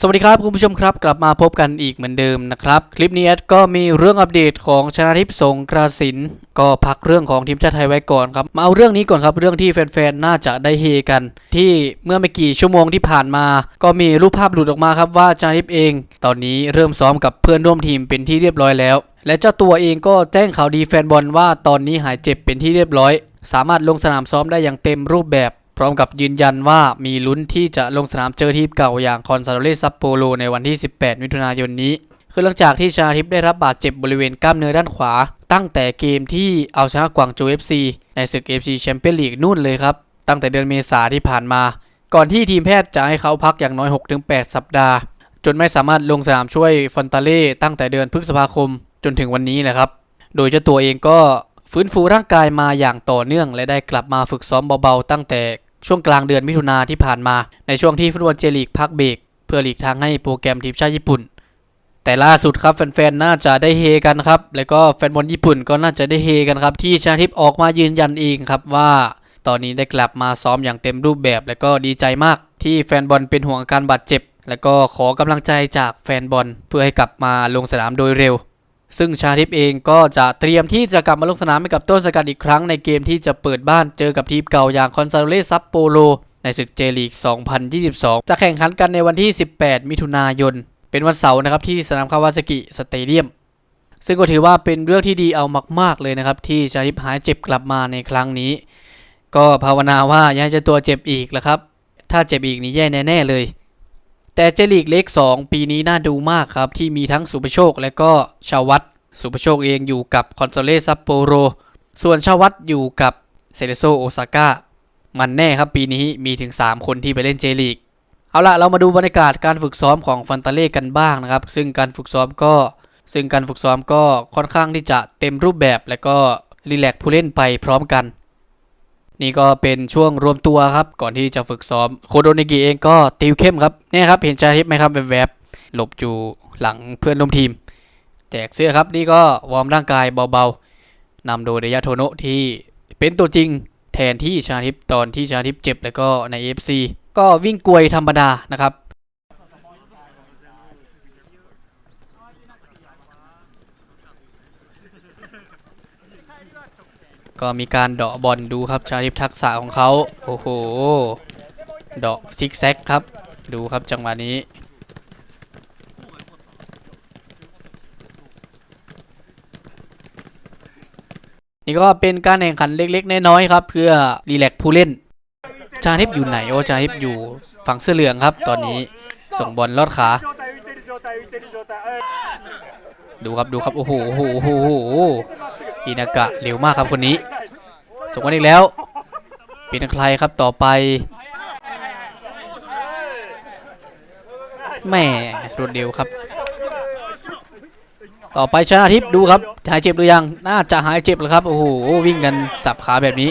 สวัสดีครับคุณผู้ชมครับ กลับมาพบกันอีกเหมือนเดิมนะครับ คลิปนี้แอดก็มีเรื่องอัปเดตของชนะทิพย์สงกระสิน ก็พักเรื่องของทีมชาติไทยไว้ก่อนครับ มาเอาเรื่องนี้ก่อนครับเรื่องที่แฟนๆน่าจะได้เฮกัน ที่เมื่อไม่กี่ชั่วโมงที่ผ่านมา ก็มีรูปภาพหลุดออกมาครับว่าชนะทิพย์เอง ตอนนี้เริ่มซ้อมกับเพื่อนร่วมทีมเป็นที่เรียบร้อยแล้ว และเจ้าตัวเองก็แจ้งข่าวดีแฟนบอลว่าตอนนี้หายเจ็บเป็นที่เรียบร้อย สามารถลงสนามซ้อมได้อย่างเต็มรูปแบบ พร้อมกับยืนยันว่ามีลุ้นที่จะลงสนามเจอทีมเก่าอย่างคอนซาโดเลซัปโปโลในวันที่ 18 มิถุนายนนี้ คือหลังจากที่ชาทิพได้รับบาดเจ็บบริเวณกล้ามเนื้อด้านขวา ตั้งแต่เกมที่เอาชนะกวางโจว FC ในศึก FC แชมเปี้ยนลีกนู่นเลยครับ ตั้งแต่เดือนเมษาที่ผ่านมา ก่อนที่ทีมแพทย์จะให้เขาพักอย่างน้อย 6-8 สัปดาห์ จนไม่สามารถลงสนามช่วยฟอนตาเล่ตั้งแต่เดือนพฤษภาคมจนถึงวันนี้แหละครับ โดยเจ้าตัวเองก็ฟื้นฟูร่างกายมาอย่างต่อเนื่อง และได้กลับมาฝึกซ้อมเบาๆ ตั้งแต่ ช่วงกลางเดือนมิถุนาที่ผ่านมา ในช่วงที่ฟุตบอลเจลีกพักเบรกเพื่อหลีกทางให้โปรแกรมทีมชาติญี่ปุ่น แต่ล่าสุดครับแฟนๆ น่าจะได้เฮกันครับ แล้วก็แฟนบอลญี่ปุ่นก็น่าจะได้เฮกันครับ ที่ชาทิพออกมายืนยันเองครับว่า ตอนนี้ได้กลับมาซ้อมอย่างเต็มรูปแบบ และก็ดีใจมากที่แฟนบอลเป็นห่วงอาการบาดเจ็บ และก็ขอกำลังใจจากแฟนบอลเพื่อให้กลับมาลงสนามโดยเร็ว ซึ่งชาทิพย์เองก็จะเตรียมที่จะกลับมาลงสนามให้กับต้นสกัดอีกครั้งในเกมที่จะเปิดบ้านเจอกับทีมเก่าอย่างคอนซาโดเลซัปโปโลในศึกเจลีก 2022 จะแข่งขันกันในวันที่ 18 มิถุนายน เป็นวันเสาร์นะครับที่สนามคาวาซากิสเตเดียม ซึ่งก็ถือว่าเป็นเรื่องที่ดีเอามาก ๆ เลยนะครับ ที่ชาทิพย์หายเจ็บกลับมาในครั้งนี้ ก็ภาวนาว่าอย่าให้เจ้าตัวเจ็บอีกละครับ ถ้าเจ็บอีกนี่แย่แน่ๆเลย แต่เจลีกเล็ก2 ปีนี้น่าดูมากครับ ที่มีทั้งสุประโชคและก็ชาววัดสุประโชคเองอยู่กับคอนโซเลซัปโปโร ส่วนชาววัดอยู่กับเซเลโซโอซาก้ามันแน่ครับปีนี้มีถึง 3 คนที่ไปเล่นเจลีก เอาละเรามาดูบรรยากาศการฝึกซ้อมของฟันตาเล่กันบ้างนะครับ ซึ่งการฝึกซ้อมก็ซึ่งการฝึกซ้อมก็ค่อนข้างที่จะเต็มรูปแบบและก็รีแลกผู้เล่นไปพร้อมกัน นี่ก็เป็นช่วงรวมตัวครับก่อนที่จะฝึกซ้อมโคโดนิกิเองก็ติวเข้มครับเนี่ยครับเห็นชาทิพย์ไหมครับแวบๆหลบอยู่หลังเพื่อนร่วมทีม แจกเสื้อครับนี่ก็วอร์มร่างกายเบาๆนำโดยเดยาโทโนะที่เป็นตัวจริงแทนที่ชาทิพย์ตอนที่ชาทิพย์เจ็บแล้วก็ใน FC ก็วิ่งกลวยธรรมดานะครับ ก็มีการเดาะบอลดูครับชาลิปทักษะของเขาโอ้โหเดาะซิกแซกครับ ดูครับจังหวะนี้ นี่ก็เป็นการแข่งขันเล็กๆน้อยๆครับ เพื่อรีแลกผู้เล่น ชาลิปอยู่ไหนโอ้ชาลิปอยู่ฝั่งเสื้อเหลืองครับ ตอนนี้ส่งบอลลอดขา ดูครับดูครับโอ้โหโอ้โห อินากะเร็วมากครับคนนี้ ส่งบอลอีกแล้ว เป็นใครครับต่อไปแม่รวดเร็วครับ ต่อไปชนะทิพย์ดูครับหายเจ็บหรือยัง น่าจะหายเจ็บแล้วครับ โอ้โห วิ่งกันสับขาแบบนี้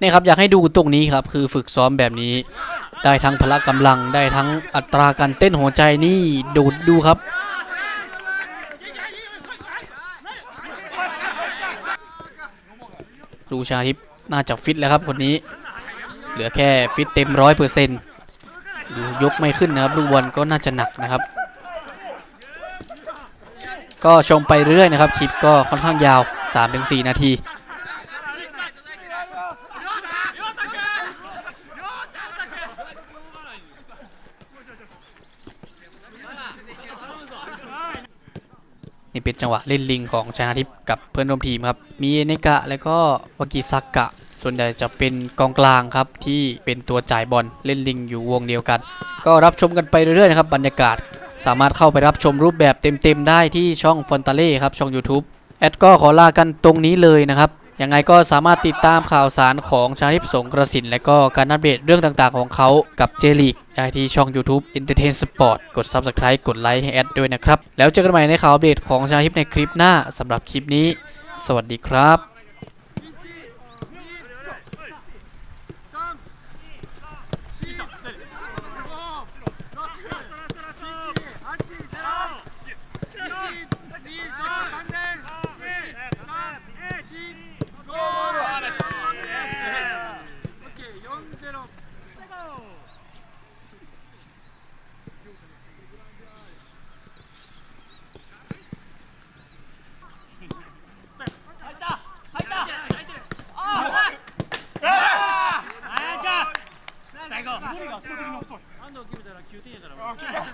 นี่ครับอยากให้ดูตรงนี้ครับคือฝึกซ้อมแบบนี้ ได้ทั้งพละกำลังได้ทั้งอัตราการเต้นหัวใจนี่ดูดูครับดูชาทิพน่าจะฟิตแล้วครับคนนี้ เหลือแค่ฟิตเต็มร้อยเปอร์เซ็นต์ดูยกไม่ขึ้นนะครับลูกบอลก็น่าจะหนักนะครับ ก็ชมไปเรื่อยๆนะครับคลิปก็ค่อนข้างยาว 3-4 นาที เป็นจังหวะเล่นลิงของชนะทิพย์กับเพื่อนร่วมทีมครับ มีเนกะแล้วก็วากิซักกะ ส่วนใหญ่จะเป็นกองกลางครับที่เป็นตัวจ่ายบอลเล่นลิงอยู่วงเดียวกัน ก็รับชมกันไปเรื่อยๆนะครับบรรยากาศ สามารถเข้าไปรับชมรูปแบบเต็มๆได้ที่ช่องฟอนตาเล่ครับช่อง YouTube แอดก็ขอลากันตรงนี้เลยนะครับ ยังไงก็สามารถติดตามข่าวสารของชาลิปสงกระสิน และก็การอัปเดตเรื่องต่างๆของเขากับเจลีกได้ที่ช่อง YouTube Entertain Sport กด Subscribe กดไลค์ให้แอดด้วยนะครับ แล้วเจอกันใหม่ในข่าวอัปเดตของชาลิปในคลิปหน้าสำหรับคลิปนี้ สวัสดีครับ 距離が圧倒的に遅い安藤決めたら9点やからですから